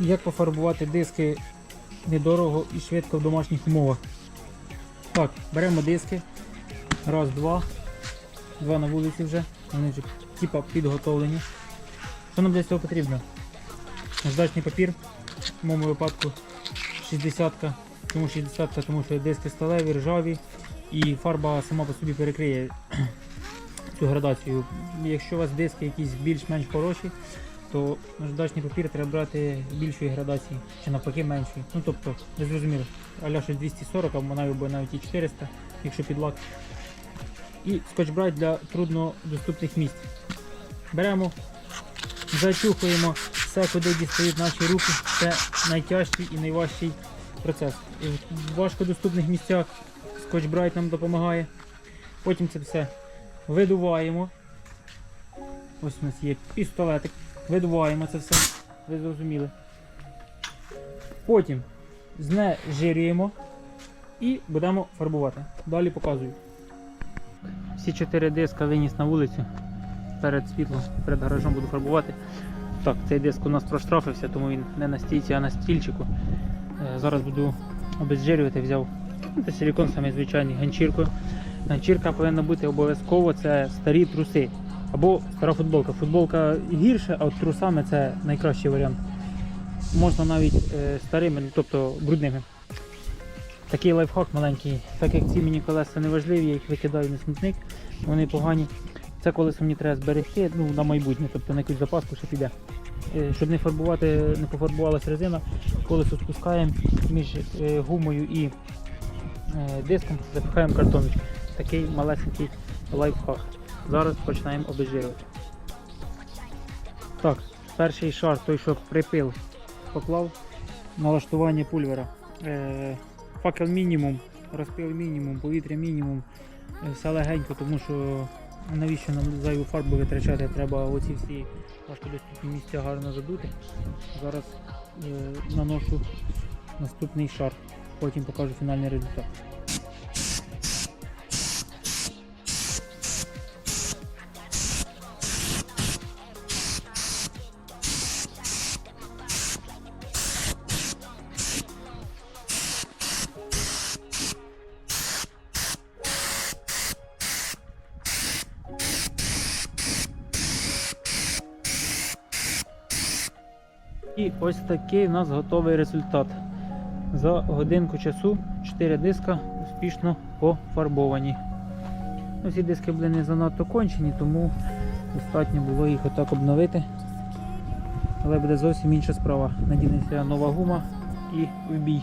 Як пофарбувати диски недорого і швидко в домашніх умовах. Так, беремо диски. Раз, два. Два на вулиці вже. Вони вже типа підготовлені. Що нам для цього потрібно? Наждачний папір. В моєму випадку 60-ка, Чому 60-ка, Тому що диски сталеві, ржаві і фарба сама по собі перекриє цю градацію. Якщо у вас диски якісь більш-менш хороші, то наждачний папір треба брати більшої градації, чи навпаки меншої. Ну тобто, ви зрозуміли, аля щось 240 або навіть, навіть і 400, якщо під лак. І скотч-брайт для труднодоступних місць. Беремо, зачухуємо все, куди дістають наші руки. Це найтяжчий і найважчий процес. І в важкодоступних місцях скотч-брайт нам допомагає. Потім це все видуваємо. Ось у нас є пістолетик. Видуваємо це все. Ви зрозуміли. Потім знежирюємо і будемо фарбувати. Далі показую. Всі чотири диска виніс на вулицю. Перед світлом, перед гаражом буду фарбувати. Так, цей диск у нас проштрафився, тому він не на стійці, а на стільчику. Е, Зараз буду обезжирювати, взяв це силікон самий звичайний ганчіркою. Ганчірка повинна бути обов'язково це старі труси. Або стара футболка. Футболка гірше, а от трусами це найкращий варіант. Можна навіть е, старими, тобто брудними. Такий лайфхак маленький, так як ці мені колеса не важливі, я їх викидаю на смітник, вони погані. Це колесо мені треба зберегти ну, на майбутнє, тобто на якусь запаску ще піде. Е, Щоб не фарбувати, не пофарбувалася резина, колесо спускаємо між е, гумою і е, диском, запихаємо картоночку. Такий малесенький лайфхак. Зараз починаємо обезжирювати. Так, перший шар, той, що припил, поклав налаштування пульвера. Е, факел мінімум, розпил мінімум, повітря мінімум. Е, Все легенько, тому що навіщо нам зайву фарбу витрачати, треба оці всі важкодоступні місця гарно задути. Зараз е, наношу наступний шар, потім покажу фінальний результат. І ось такий у нас готовий результат. За годинку часу 4 диска успішно пофарбовані. Ну, Ці диски були не занадто кончені, тому достатньо було їх отак обновити. Але буде зовсім інша справа. Надінеться нова гума і в бій.